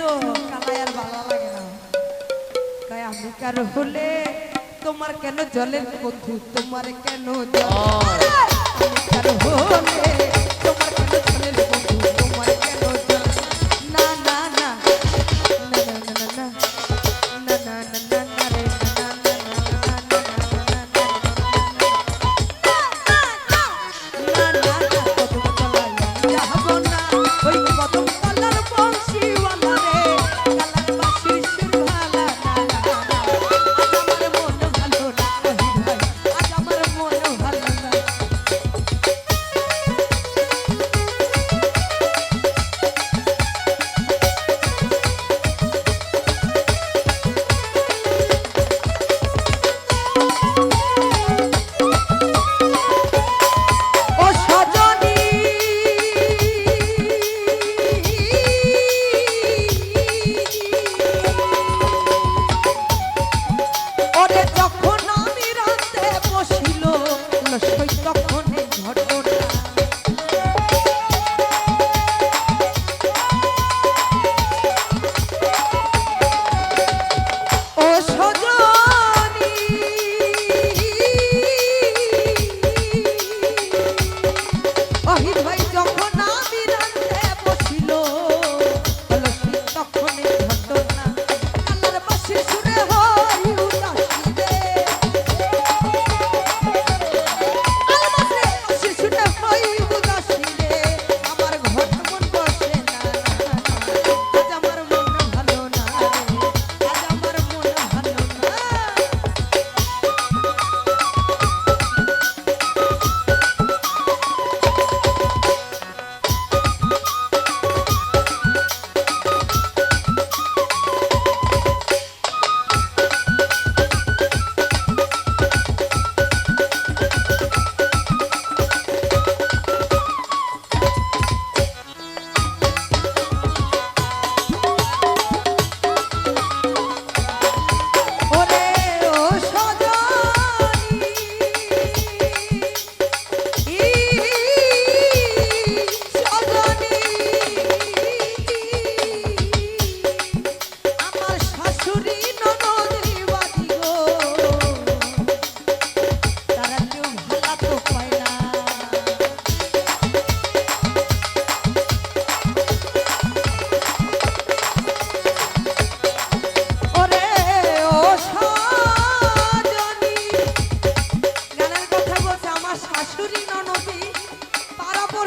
তো কালাই ভালো লাগে না। তাই আমি হলে তোমার কেন জলের বন্ধু? তোমার কেন জল? তোমার কেন জলের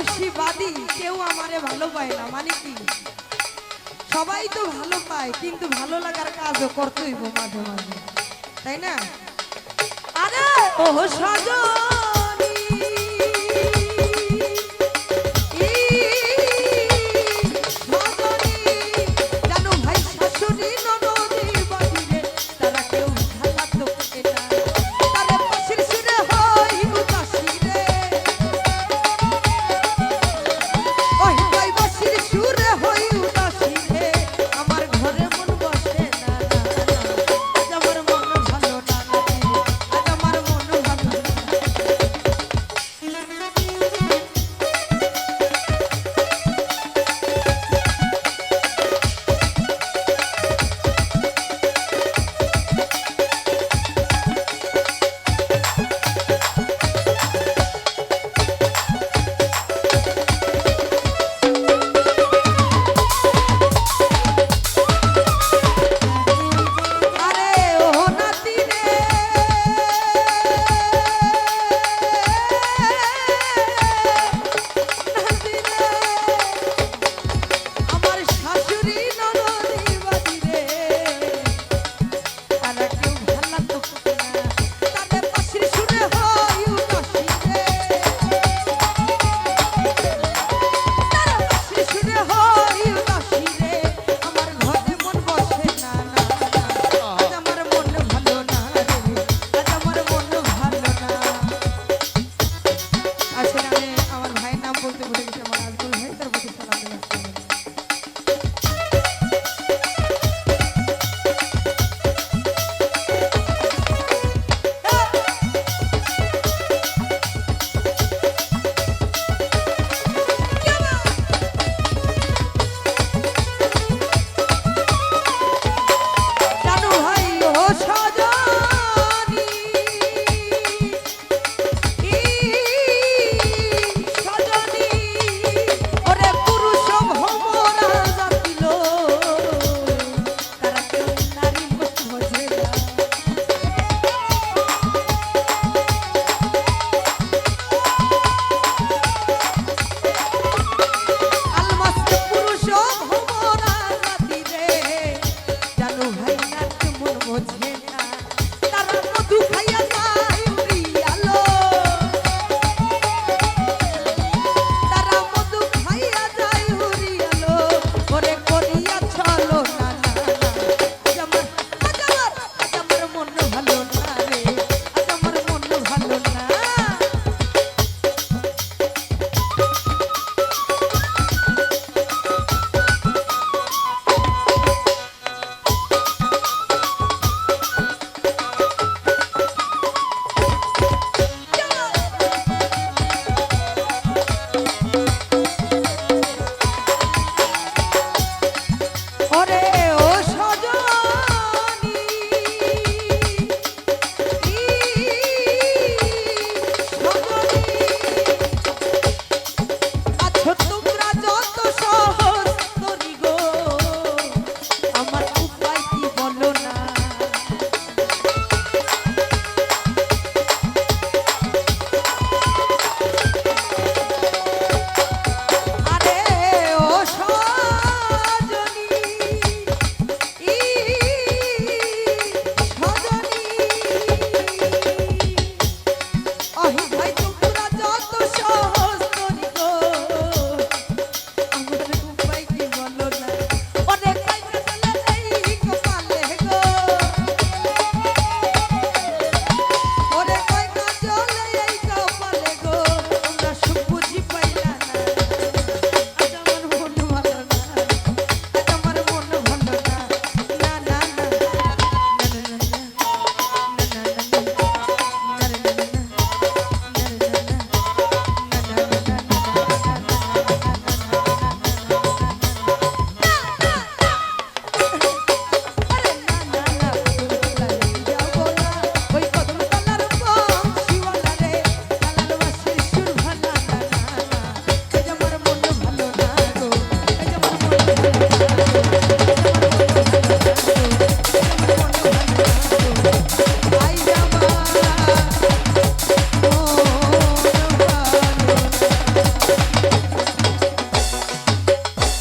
ভালোবাসি বাদি কেউ আমারে ভালো পায় না মানে কি? সবাই তো ভালো পায়, কিন্তু ভালো লাগার কাজও করতেই মাঝে মাঝে, তাই না? আরে ও সজন Thank you.